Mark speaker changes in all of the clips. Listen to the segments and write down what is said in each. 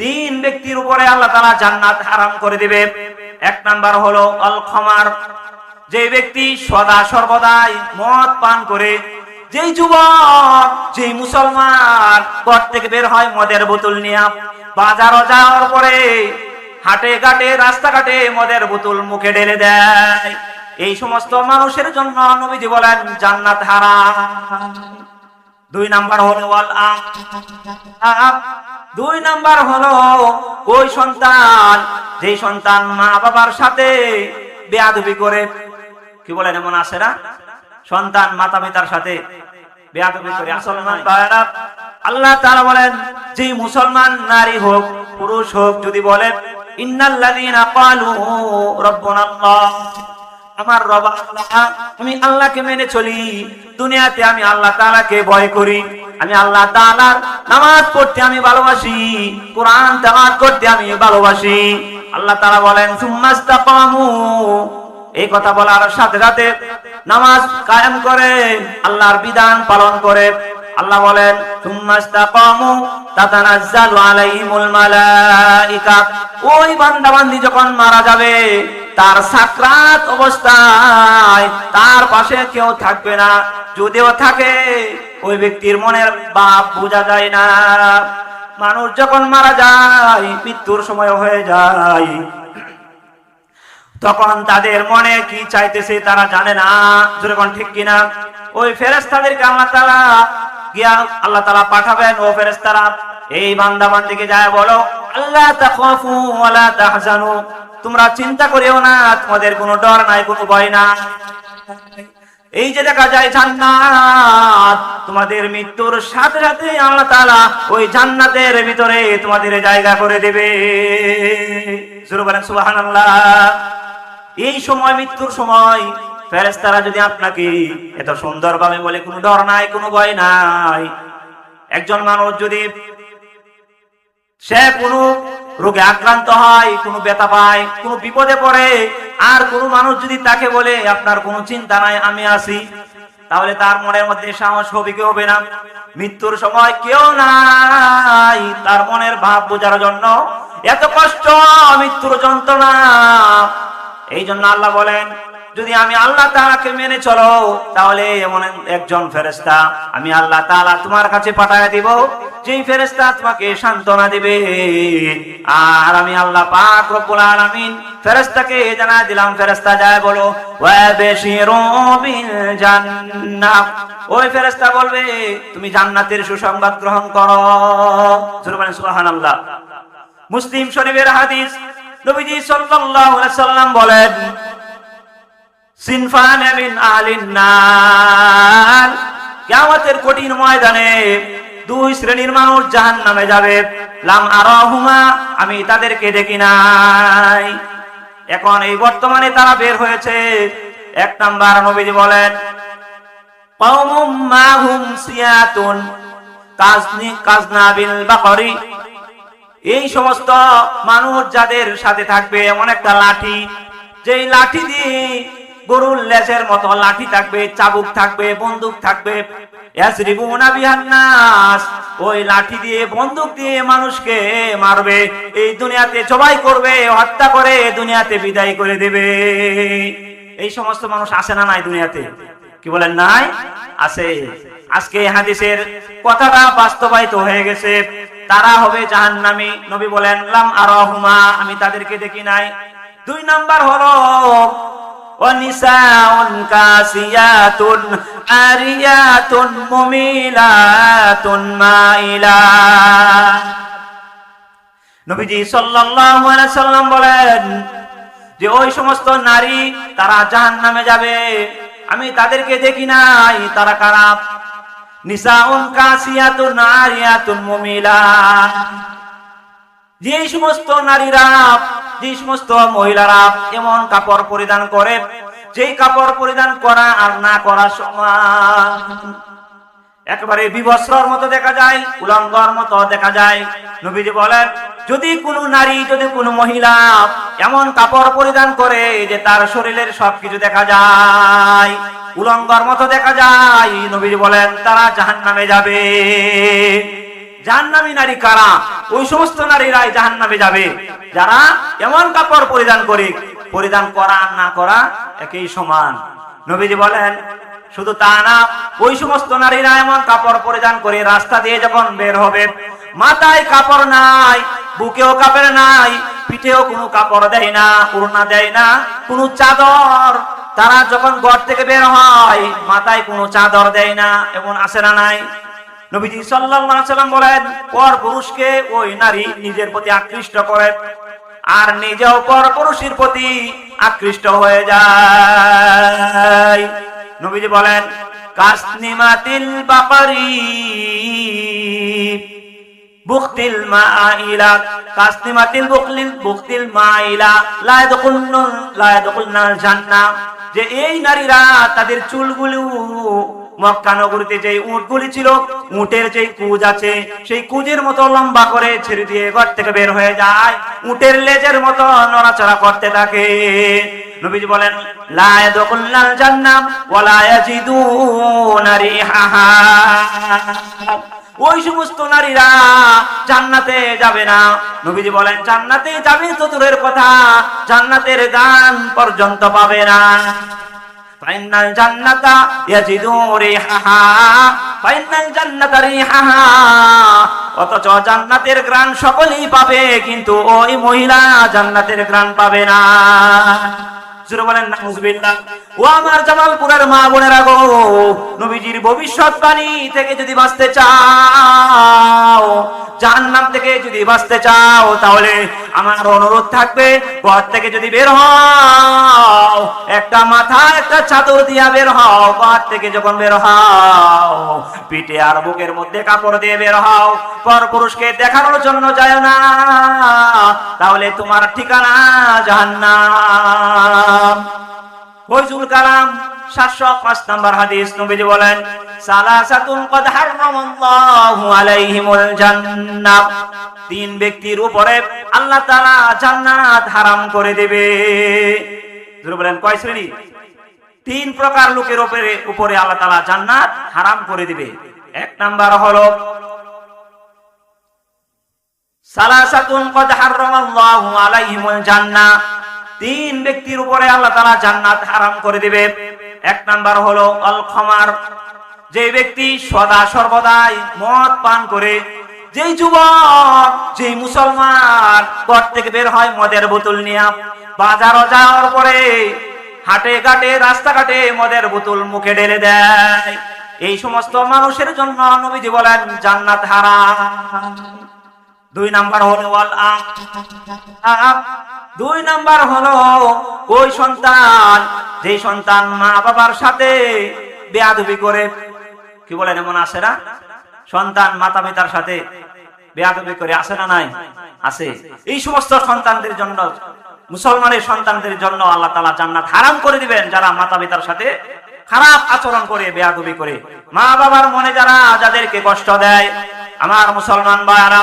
Speaker 1: তিন ব্যক্তির উপরে আল্লাহ তালা জান্নাত হারাম করে দিবে। এক নাম্বার হলো অল খমার যে ব্যক্তি সদা সর্বদাই মদ পান করে, যেই যুবক, যেই মুসলমান, ঘর থেকে বের হয় মদের বোতল নিয়ে। বাজার যাওয়ার পরে হাটে ঘাটে, রাস্তাঘাটে মদের বোতল মুখে ঢেলে দেয়। এই সমস্ত মানুষের জন্য নবীজি বলেন, জান্নাত হারাম। দুই নাম্বার হলো ওয়াল দুই নাম্বার হলো ওই সন্তান যে সন্তান মা বাবার সাথে বেয়াদবি করে। কি বলেন, এমন আছে না? সন্তান মাতা পিতার সাথে বেয়াদবি করে। মুসলমান ভাইরা আল্লাহ তাআলা বলেন যে মুসলমান নারী হোক, পুরুষ হোক, যদি বলে ইন্নাল্লাযীনা ক্বালু রাব্বুনা আল্লাহ আমার রব আল্লাহ, আমি আল্লাহকে মেনে চলি। দুনিয়াতে আমি আল্লাহ তাআলাকে ভয় করি। আমি আল্লাহ তাআলার নামাজ পড়তে আমি ভালোবাসি। কোরআন তেলাওয়াত করতে আমি ভালোবাসি। আল্লাহ তাআলা বলেন সুম্মাস্তাকামু এই কথা বলার সাথে সাথে নামাজ কায়েম করে, আল্লাহর বিধান পালন করে। আল্লাহ বলেন আলাইহিমুল মালাইকা। ওই বান্দা বান্দি যখন মারা যাবে তার সাকরাত অবস্থায় তার পাশে কেউ থাকবে না। যদিও থাকে, ওই ব্যক্তির মনের বাপ বোঝা যায় না। মানুষ যখন মারা যায়, মৃত্যুর সময় হয়ে যায়, তখন তাদের মনে কি চাইতেছে তারা জানে না। যেরকম ঠিক কিনা? ওই ফেরেস্তাদেরকে আল্লাহ তালা গিয়া আল্লাহ তালা পাঠাবেন, ও ফেরেস্তারা এই বান্দা বান্দিকে যায় বলো আল্লাহ তাহজানু। তোমরা চিন্তা করিও না, তোমাদের কোনো ডর নাই, কোনো ভয় না। এই যে দেখা যায় জান্নাত, তোমাদের মৃত্যুর সাথে সাথে আল্লাহ তাআলা ওই জান্নাতের ভিতরে তোমাদের জায়গা করে দেবে। শুরু করেন সুবহানাল্লাহ। এই সময়, মৃত্যুর সময় ফেরেশতারা যদি আপনাকে এত সুন্দরভাবে বলে, কোনো ডর নাই, কোনো ভয় নাই। একজন মানুষ যদি সে কোনো রোগে আক্রান্ত হয়, কোনো ব্যথা পায়, কোনো বিপদে পড়ে, আর কোনো মানুষ যদি তাকে বলে, আপনার কোনো চিন্তা নাই, আমি আছি, তাহলে তার মনের মধ্যে সাহস হবে কি হবে না? মৃত্যুর সময় কেউ নাই তার মনের ভাব বোঝার জন্য। এত কষ্ট, মৃত্যুর যন্ত্রণা। এই জন্য আল্লাহ বলেন যদি আমি আল্লাহ তাআলাকে মেনে চলো, তাহলে এমন একজন ফেরেশতা আমি আল্লাহ তাআলা তোমার কাছে পাঠায় দিব, যেই ফেরেশতা তোমাকে সান্ত্বনা দিবে। আর আমি আল্লাহ পাক রব্বুল আলামিন ফেরেশতাকে জানা দিলাম, ফেরেশতা যায় বলো ওয়া বাশিরু বিল জান্নাহ। ওই ফেরেশতা বলবে, তুমি জান্নাতের সুসংবাদ গ্রহণ করো। সুবহানাল্লাহ। মুসলিম শরীফের হাদিস নবীজি সাল্লাল্লাহু আলাইহি সাল্লাম বলেন সিনফান কঠিন ময়দানে দুই শ্রেণির মানুষ জাহান্নামে যাবে। লাম আরাহুমা, আমি তাদেরকে দেখি নাই। এখন এই বর্তমানে তারা বের হয়েছে। এক নাম্বার নবীজি বলেন এই সমস্ত মানুষ যাদের সাথে থাকবে, এমন একটা লাঠি, যেই লাঠি দিয়ে গরুর লেজের মতো লাঠি থাকবে, চাবুক থাকবে, বন্দুক থাকবে। ওই লাঠি দিয়ে, বন্দুক দিয়ে মানুষকে মারবে। এই দুনিয়াতে জবাই করবে, হত্যা করে, দুনিয়াতে বিদায় করে দেবে। এই সমস্ত মানুষ আসে না নাই দুনিয়াতে? কি বলেন নাই? আজকে হাদিসের কথাটা বাস্তবায়িত হয়ে গেছে। তারা হবে জাহান্নামী। নবী বলেন আরাহুমা আমি তাদেরকে দেখি নাই। দুই নাম্বার হলো ونساء كاسيات عاريات مميلات مائلات নবীজি সাল্লাল্লাহু আলাইহি সাল্লাম বলেন যে ওই সমস্ত নারী তারা জাহান্নামে যাবে আমি তাদেরকে দেখি নাই তারা কারা নিসাউন কাসিয়াতুন আরিয়াতুন মুমিলাত যে সমস্ত নারীরা যে সমস্ত মহিলারা এমন কাপড় পরিধান করে, যেই কাপড় পরিধান করা আর না করা সমান। একেবারে বিবস্ত্রর মতো দেখা যায়, উলঙ্গর মতো দেখা যায়। নবীজি বলেন, যদি কোনো নারী, যদি কোনো মহিলা এমন কাপড় পরিধান করে যে তার শরীরের সবকিছু দেখা যায়, উলঙ্গর মতো দেখা যায়, নবীজি বলেন, তারা জাহান্নামে যাবে। জাহান্নামী নারী কারা? ওই সমস্ত নারীরাই জাহান্নামে যাবে। যারা এমন কাপড় পরিধান করে, পরিধান করা না করা একই সমান। নবীজি বলেন, শুধু তা না, ওই সমস্ত নারীরা এমন কাপড় পরিধান করে রাস্তা দিয়ে যখন বের হবে, মাথায় কাপড় নাই, বুকেও কাপড় নাই, পিঠেও কোনো কাপড় দেয় না উড়না দেয় না, কোনো চাদর। তারা যখন ঘর থেকে বের হয়, মাথায় কোনো চাদর দেয় না, এমন আসে না নাই? নবীজি সাল্লাম বলেন, পর পুরুষকে ওই নারী নিজের প্রতি আকৃষ্ট করে আর নিজেও পর পুরুষের প্রতি আকৃষ্ট হয়ে যায়। নবীজি বলেন বুক্তিল মাইলা মাইলা যে এই নারীরা তাদের চুলগুলো মক্কা নগরীতে যে উটগুলি ছিল, উটের যে কুজ আছে, সেই কুজের মতো লম্বা করে ছেড়ে দিয়ে ঘর থেকে বের হয়ে যায়। উটের লেজের মতো নড়াচড়া করতে থাকে। বলেন ওই সমস্ত নারীরা জান্নাতে যাবে না। নবীজি বলেন জান্নাতে যাবে কথা, জান্নাতের গান পর্যন্ত পাবে না। ফাইনাল الجنة ইয়াজিদু ريحها فإن الجنة ريحها অথচ জান্নাতের গ্রান সকলেই পাবে, কিন্তু ওই মহিলা জান্নাতের গ্রান পাবে না। জোরে বলেন, নাউজুবিল্লাহ। ও আমার জামালপুরের মা বোনেরা গো, নবীজির ভবিষ্যৎবাণী থেকে যদি বাঁচতে চাও, জাহান্নাম থেকে যদি বাঁচতে চাও, তাহলে আমার অনুরোধ থাকবে, ঘর থেকে যদি বের হও, একটা মাথা একটা চাদর দিয়া বের হও, ঘর থেকে যখন বের হও, পিঠে আর বুকের মধ্যে কাপড় দিয়ে বের হও পর পুরুষকে দেখানোর জন্য যায় না, তাহলে তোমার ঠিকানা জাহান্নাম। ফয়জুল কালাম তিন ব্যক্তির উপরে আল্লাহ জান্নাত হারাম করে দেবে। বলেন, কয় শ্রেণি? তিন প্রকার লোকের উপরে উপরে আল্লাহ তাআলা জান্নাত হারাম করে দিবে। এক নাম্বার হলো, সালাসাতুন কদ হারামাল্লাহু আলাইহিমুল জান্নাহ। তিন ব্যক্তির উপরে আল্লাহ তাআলা জান্নাত হারাম করে দিবে। এক নাম্বার হলো আল খমার যে ব্যক্তি সদা সর্বদাই মদ পান করে, যেই যুবক, যেই মুসলমান ঘর থেকে বের হয় মদের বোতল নিয়ে, বাজার যাওয়ার পরে হাটে ঘাটে, রাস্তাঘাটে মদের বোতল মুখে ঢেলে দেয়। এই সমস্ত মানুষের জন্য নবীজি বলেন, জান্নাত হারাম। দুই নাম্বার হলো ওয়াল। দুই নাম্বার হলো ওই সন্তান যে সন্তান মা বাবার সাথে বেয়াদবি করে। কি বলেন, এমন আসে না? সন্তান মাতা পিতার সাথে বেয়াদবি করে আসে না নাই? আছে। এই সমস্ত সন্তানদের জন্য, মুসলমানের সন্তানদের জন্য আল্লাহ তালা জান্নাত হারাম করে দিবেন, যারা মাতা পিতার সাথে খারাপ আচরণ করে, বেয়াদবি করে। মা বাবার মনে যারা, যাদেরকে কষ্ট দেয়, আমার মুসলমান ভাইয়ারা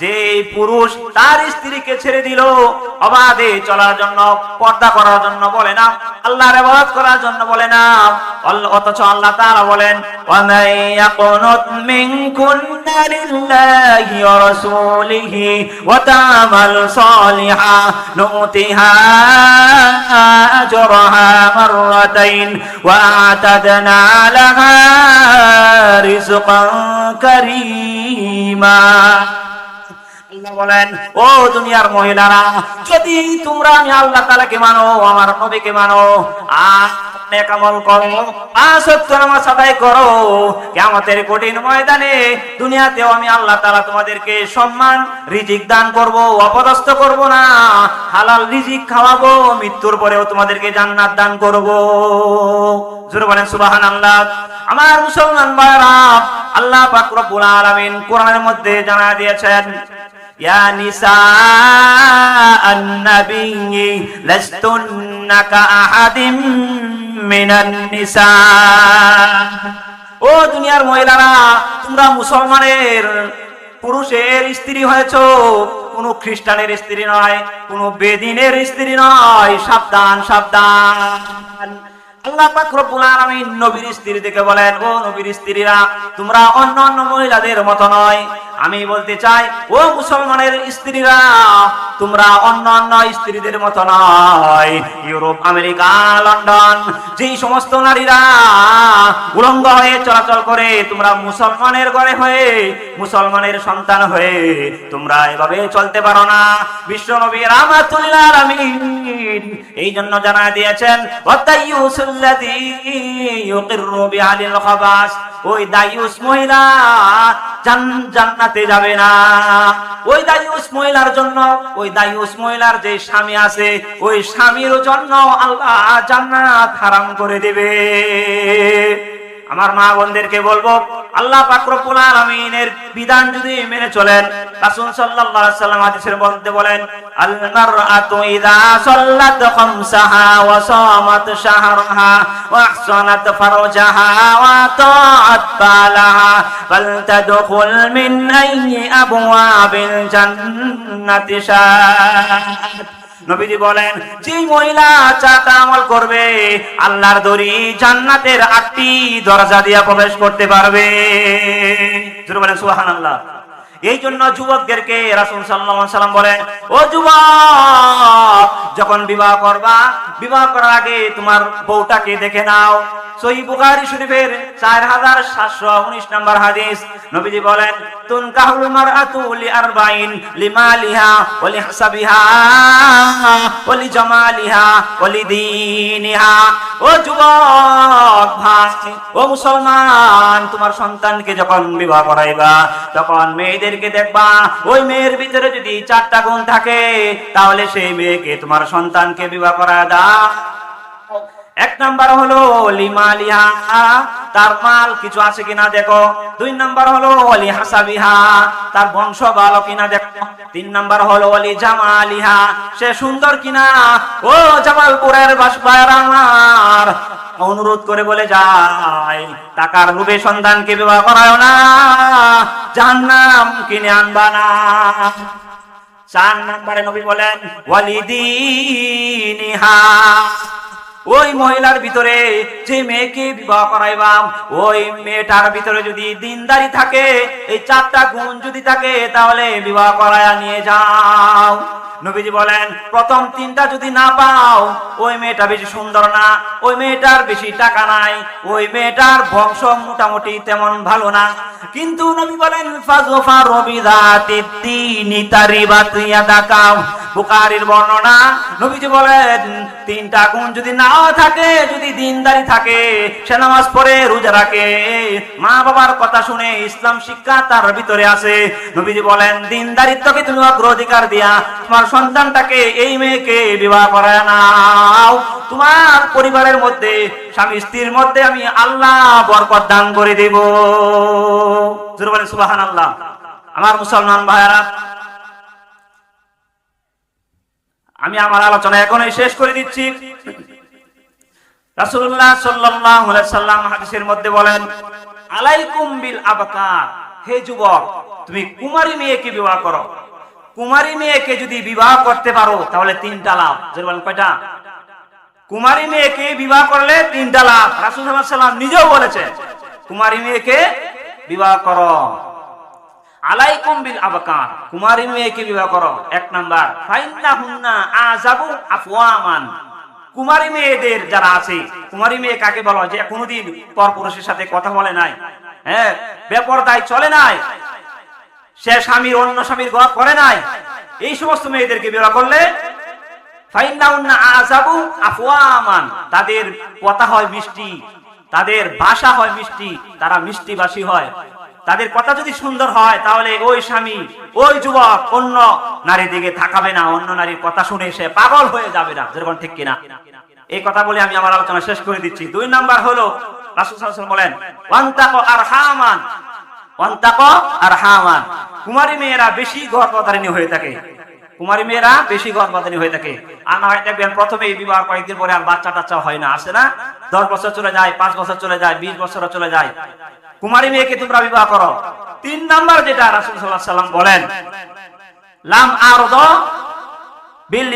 Speaker 1: যে পুরুষ তার স্ত্রীকে ছেড়ে দিল, অবাধে চলার জন্য, পর্দা করার জন্য বলে না, আল্লাহর ইবাদত করার জন্য বলে না। অথচ আল্লাহ তাআলা বলেন মিনকুন্না বলেন, ও দুনিয়ার মহিলারা, যদি তোমরা আমি আল্লাহ তাআলাকে মানো, আমার নবীকে মানো আল্লাহ মৃত্যুর পরেও তোমাদেরকে জান্নাত দান করব। বলেন, সুবহানাল্লাহ। আমার মুসলমান আল্লাহ আলামিন কোরআনের মধ্যে জানা দিয়েছেন يا نساء النبي لستن كأحد من النساء ও দুনিয়ার মহিলারা তোমরা মুসলমানের পুরুষের স্ত্রী হয়েছ কোন খ্রিস্টানের স্ত্রী নয় কোন বেদিনের স্ত্রী নয় সাবধান সাবধান নবীর নবীর তোমরা আমি বলতে চাই, ও মুসলমানের স্ত্রীরা, তোমরা অন্য অন্য স্ত্রীদের মতো নয়। ইউরোপ, আমেরিকা, লন্ডন, যেই সমস্ত নারীরা উলঙ্গ হয়ে চলাচল করে, তোমরা মুসলমানের ঘরে হয়ে, মুসলমানের সন্তান হয়ে তোমরা এভাবে চলতে পারো না। বিশ্ব নবী রামাতুল্লাহ আলামিন এই জন্য জানা দিয়েছেন ওয়াতাইয়ুসুল্লাযী يقر বিআলিল الخباس ওই দায়ুস মহিলা জান- জান্নাতে যাবে না। ওই দায়ুস মহিলার জন্য, ওই দায়ুস মহিলার যে স্বামী আছে, ওই স্বামীর জন্য আল্লাহ জান্নাত হারাম করে দেবে। আমার মা বোনদেরকে বলব, আল্লাহ পাক রব্বুল আলামিনের বিধান যদি মেনে চলেন, রাসূল আলাইহি সাল্লাম মধ্যে বলেন আল মারআতু সাল্লাত খামসাহা ওয়া সামাত শাহরাহা ওয়া আহসানাত ফারজাহা ওয়া তাআত বালাহা ফালতাদখুল আইয়ি আবওয়াবিল জান্নাতি শাআত নবীজি বলেন যে মহিলা চাটা আমল করবে, আল্লাহর দড়ি জান্নাতের আটটি দরজা দিয়া প্রবেশ করতে পারবে। সুহান আল্লাহ এই জন্য যুবকদেরকে রাসুল সাল্লাম বলেন, ও যুবক যখন বিবাহ করবা, বিবাহ করার আগে তোমার বউটাকে দেখে নাও। সহি বুখারী শরীফের 4719 নম্বর হাদিস। নবীজি বলেন তুনকাহুল মারআতু লিআরবাইন লিমালিহা ওয়া লিহাসাবিহা ওয়া লিজামালিহা ওয়া লিদীনিহা। ও যুবক ভাই, ও মুসলমান, তোমার সন্তানকে যখন বিবাহ করাইবা, তখন মেয়েদেরকে দেখবা, ওই মেয়ের ভিতরে যদি চারটা গুণ থাকে, তাহলে সেই মেয়েকে তোমার সন্তানকে বিবাহ করা দাও এক নাম্বার হলো লিমালিহা। তার মাল কিছু আছে কিনা দেখো। দুই নাম্বার হলো অলি হাসাবিহা তার বংশ ভালো কিনা দেখো। তিন নাম্বার হলো অলি জামালিহা সে সুন্দর কিনা? ও জামালপুরের বাসবায়ার আমার। অনুরোধ করে বলে যায় টাকার রূপে সন্তানকে বিবাহ করায় না। জাহান্নাম কিনে আনবা না। চার নাম্বারে নবী বলেন ওয়ালিদিনিহা। ওই মহিলার ভিতরে যে মেয়েকে বিবাহ করাইবাম, ওই মেয়েটার ভিতরে যদি দিনদারি থাকে, এই চারটা গুণ যদি থাকে, তাহলে বিবাহ করায়া নিয়ে যাও। নবীজি বলেন, প্রথম তিনটা যদি না পাও, ওই মেয়েটা বেশি সুন্দর না, ওই মেয়েটার বেশি টাকা নাই, ওই মেয়েটার বংশ মোটামুটি তেমন ভালো না। কিন্তু নবী বলেন ফাজফা রবিদাতি তিনি তারিবাত ইয়াদাকাও বুখারীর বর্ণনা। নবীজি বলেন, তিনটা গুণ যদি নাও থাকে, যদি দিনদারি থাকে, সে নামাজ পড়ে, রোজা রাখে। মা বাবার কথা শুনে ইসলাম শিক্ষা তার ভিতরে আছে নবীজি বলেন, দিনদারিত্বকে তুমি অগ্রাধিকার দিয়া, তোমার সন্তানটাকে এই মেয়েকে বিবাহ করায় নাও। তোমার পরিবারের মধ্যে, স্বামী স্ত্রীর মধ্যে আমি আল্লাহ বরকত দান করে দেব। জোরে বলেন, সুবহানাল্লাহ। আমার মুসলমান ভাইয়ারা আমি আমার আলোচনা এখনই শেষ করে দিচ্ছি। রাসূলুল্লাহ সাল্লাল্লাহু আলাইহি সাল্লাম হাদিসের মধ্যে বলেন, আলাইকুম বিল আবকার। হে যুবক, তুমি কুমারী মেয়েকে বিবাহ করো। কুমারী মেয়েকে যদি বিবাহ করতে পারো, তাহলে তিনটা লাভ। বলেন কয়টা? কুমারী মেয়েকে বিবাহ করলে তিনটা লাভ। রাসূল সাল্লাম নিজেও বলেছেন, কুমারী মেয়েকে বিবাহ করো। আলাইকুম বিল কুমারী মেয়েকে বিবাহ করো। কুমারী মেয়েদের যারা আছে, কুমারী মেয়ে কাকে বলা? হয় যে কোনোদিন সাথে কথা বলে নাই। হ্যাঁ বেপরদায় চলে নাই। সে স্বামীর অন্য স্বামীর ঘর করে নাই। এই সমস্ত মেয়েদেরকে বিবাহ করলে তাদের কথা হয় মিষ্টি, তাদের ভাষা হয় মিষ্টি, তারা মিষ্টি ভাষী হয়। তাদের কথা যদি সুন্দর হয়, তাহলে ওই স্বামী, ওই যুবক অন্য নারীর দিকে থাকাবে না, অন্য নারীর কথা শুনে সে পাগল হয়ে যাবে না। যেরকম ঠিক কিনা? এই কথা বলে আমি আমার আলোচনা শেষ করে দিচ্ছি। দুই নাম্বার হলো হয়ে হয়ে হয় বাচ্চা টাচ্চা হয় না, আসে না। দশ বছর চলে যায়, পাঁচ বছর চলে যায়, বিশ বছর চলে যায়। কুমারী মেয়েকে তোমরা বিবাহ করো। তিন নাম্বার যেটা রাসুল সাল্লাহ সাল্লাম বলেন, লাম আরদ বিল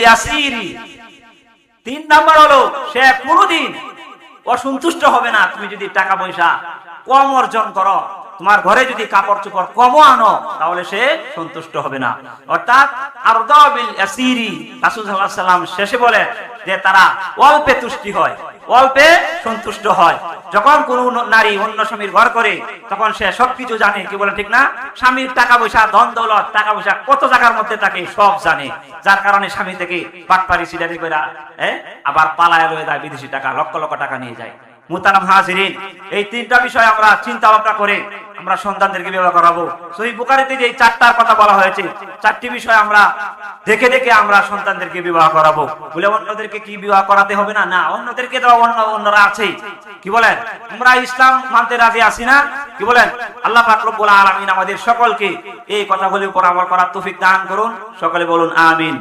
Speaker 1: তিন নাম্বার হলো, সে কোনোদিন অসন্তুষ্ট হবে না, তুমি যদি টাকা পয়সা কম অর্জন করো, তোমার ঘরে যদি কাপড় চোপড় কম আনো, তাহলে সে সন্তুষ্ট হবে না। অর্থাৎ সাল্লাল্লাহু সাল্লাম শেষে বলে যে তারা অল্পে তুষ্টি হয়। অল্পে সন্তুষ্ট হয়। যখন কোন নারী অন্য স্বামীর ঘর করে, তখন সে সবকিছু জানে। কি বলে ঠিক না? স্বামীর টাকা পয়সা ধন দৌলত টাকা পয়সা কত জায়গার মধ্যে থাকে, সব জানে। যার কারণে স্বামী থেকে পাটপারি সিডারি করে আবার পালায় লয়ে যায় বিদেশি টাকা, লক্ষ লক্ষ টাকা নিয়ে যায়। মুতারাম হাজিরিন, এই তিনটা বিষয় আমরা চিন্তা ভাবনা করে আমরা সন্তানদেরকে বিবাহ করাবো। সহি বুকারিতে যে চারটার কথা বলা হয়েছে, চারটি বিষয় আমরা দেখে দেখে আমরা সন্তানদেরকে বিবাহ করাবো। বলে অন্যদেরকে কি বিবাহ করাতে হবে না? না, অন্যদেরকে তো অন্য, অন্যরা আছেই কি বলেন? আমরা ইসলাম মানতে রাজি আছি না? কি বলেন? আল্লাহ পাক রব্বুল আলামিন আমাদের সকলকে এই কথাগুলির উপর আমল করার তৌফিক দান করুন। সকলে বলুন, আমিন।